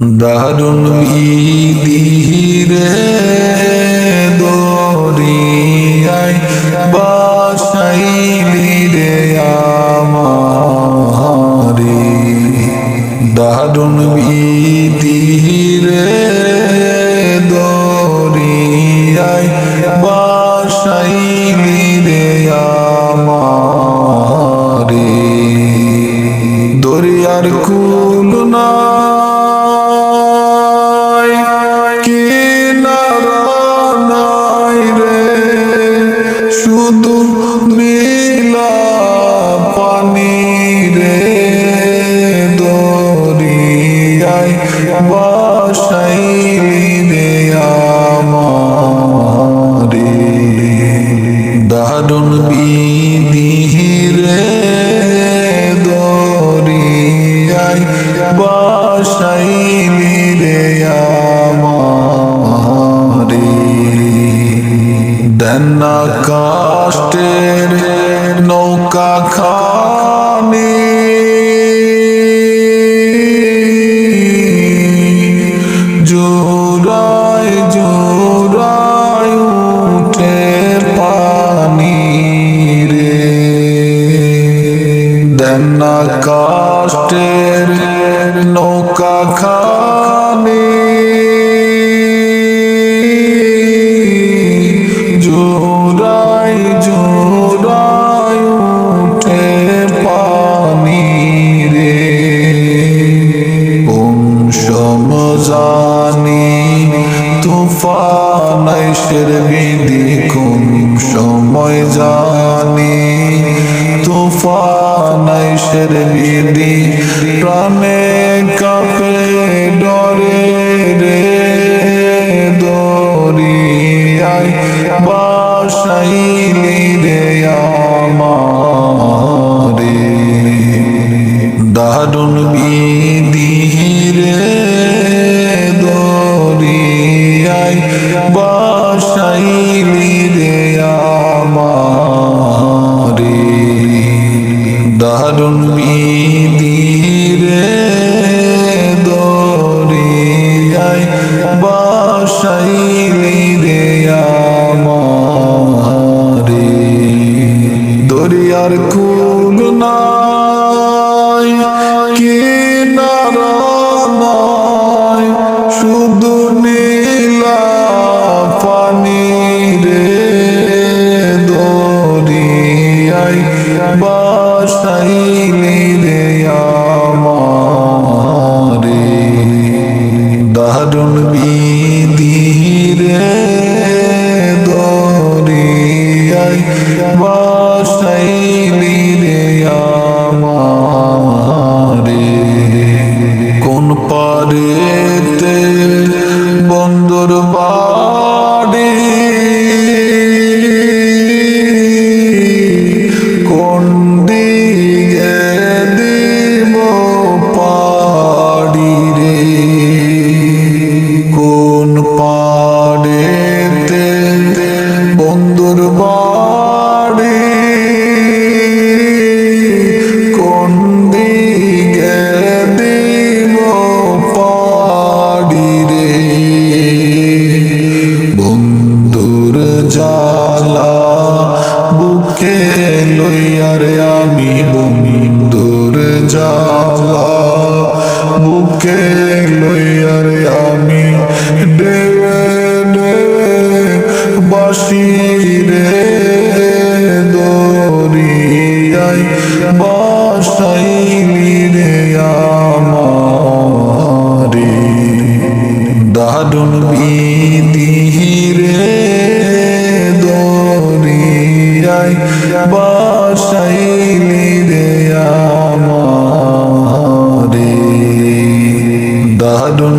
দারুণ বিধিরে দরিয়ায় বাসাইলি রে আমারে। দারুণ বিধিরে দরিয়ায় বাসাইলি রে আমারে। দরিয়ার কুল নাই দারুণ বিধিরে দরিয়ায় বাসাইলি রে আমারে। দেনা কাষ্টের নৌকা খানি কাষ্টের নৌকা খানি। জোড়ায় জোড়ায় উঠে পানি রে। কোন সমজানি তুফান আইসের আমারে দারুণ বিধিরে দরিয়ায় বাসাইলি রে আমারে। দারুণ বিধিরে দরিয়ায় বাসাইলি জালা বুকে লইয়ারে আমি বন্ধুর জালা বুকে লইয়ারে আমি দেবে বাসি রে দরিয়াই বাসাইলি রে আমারে। দারুণ বিধিরে দরিয়ায় বসাইলি রে আমারে। দারুণ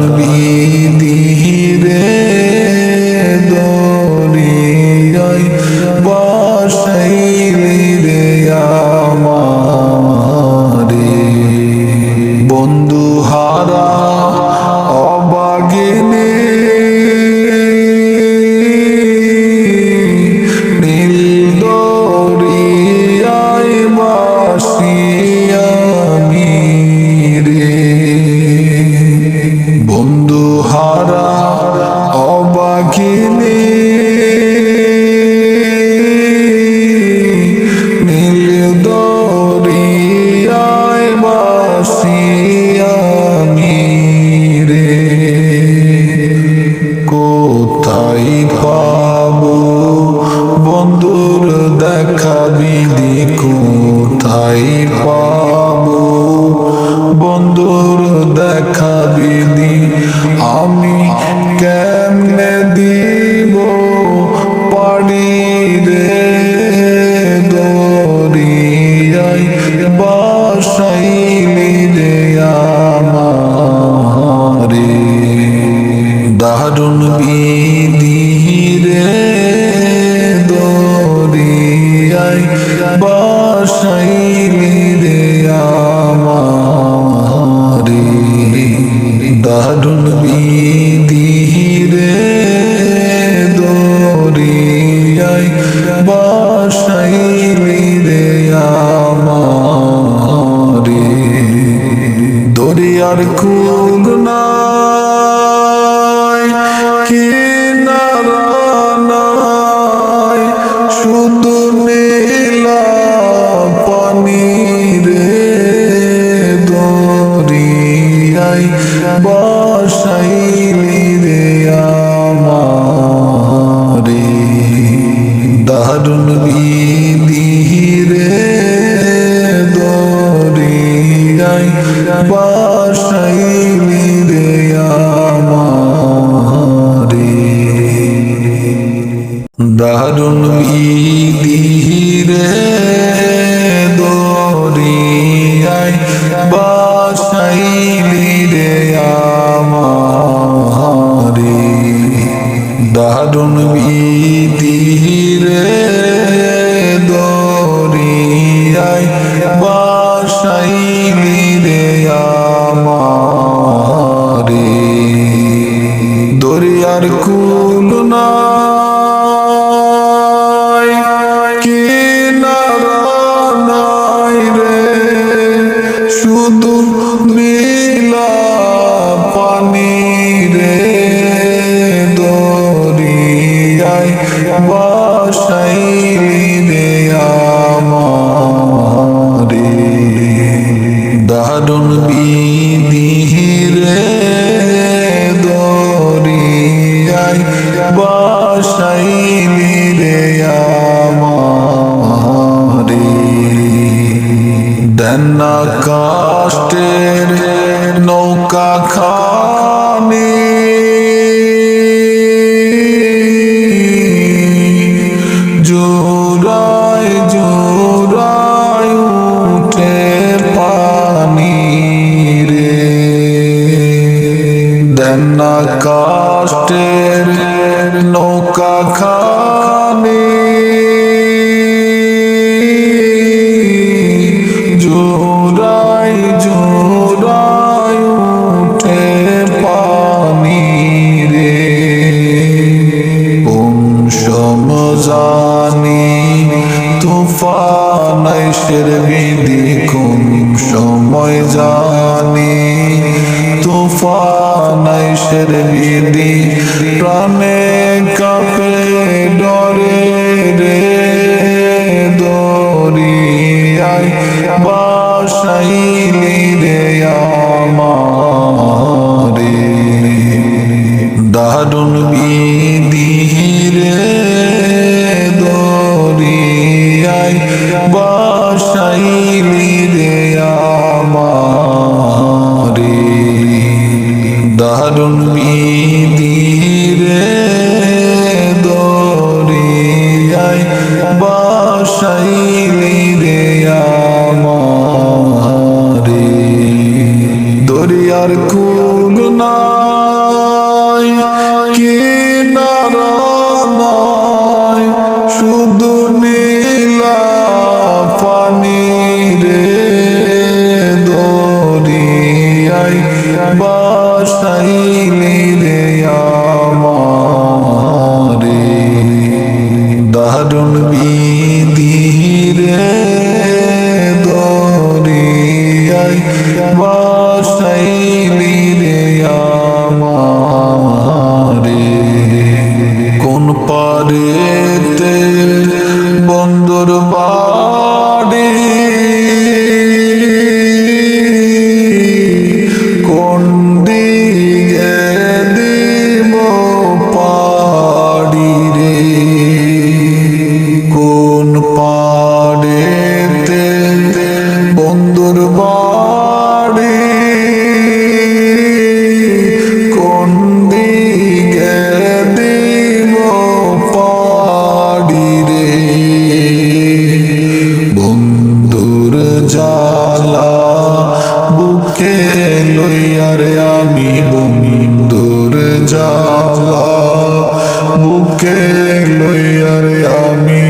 দারুণ দিহিরে দোরে বাসাই রে আমারে। দোরে আর কু দারুণ বিধিরে দরিয়াই বাসাইলি রে আমারে। দারুণ বিধিরে দরিয়াই বাসাইলি রে আমারে। দরিয়ার কু কারণ বিধিরে দরিয়াই বাসাইলি রে আমারে। দেনা কাষ্টের নৌকা খা পথের বিধি কোন সময় জানি? তুফান আইসের বিধি প্রাণে কাপে ডরে রে। দরিয়ায় বাসাইলি রে আমার। কারণ বি মালা বুকে লইয়ারে আমি বন্ধুর জালা বুকে লইয়ারে আমি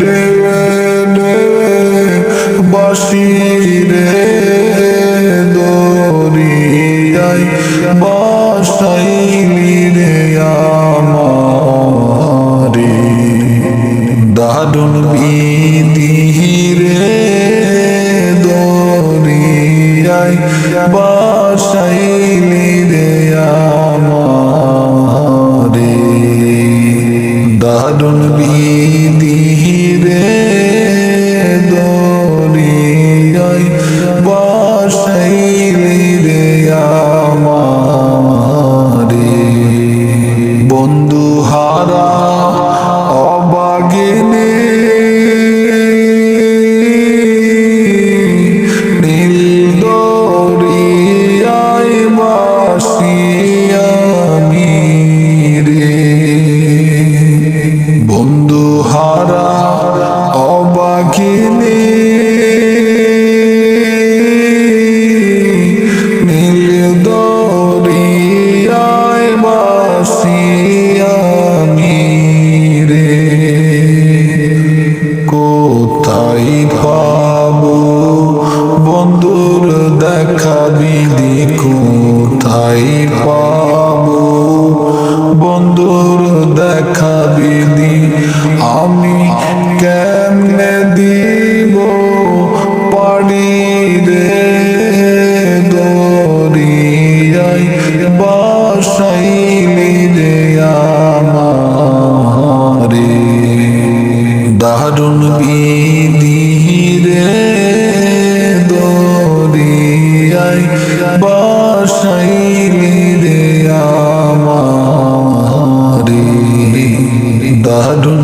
দেবে দেবে বাসি রে দরিয়াই বাসাইলি রে আমারে। দারুণ বিধি রে দরিয়াই বাসাইলি রে আমারে। দারুণ দিব পারি রে দরিয়াই বাসাইলি রে আমারে। দারুণ বিধি রে দরিয়াই বাসাইলি রে আমারে। দারুণ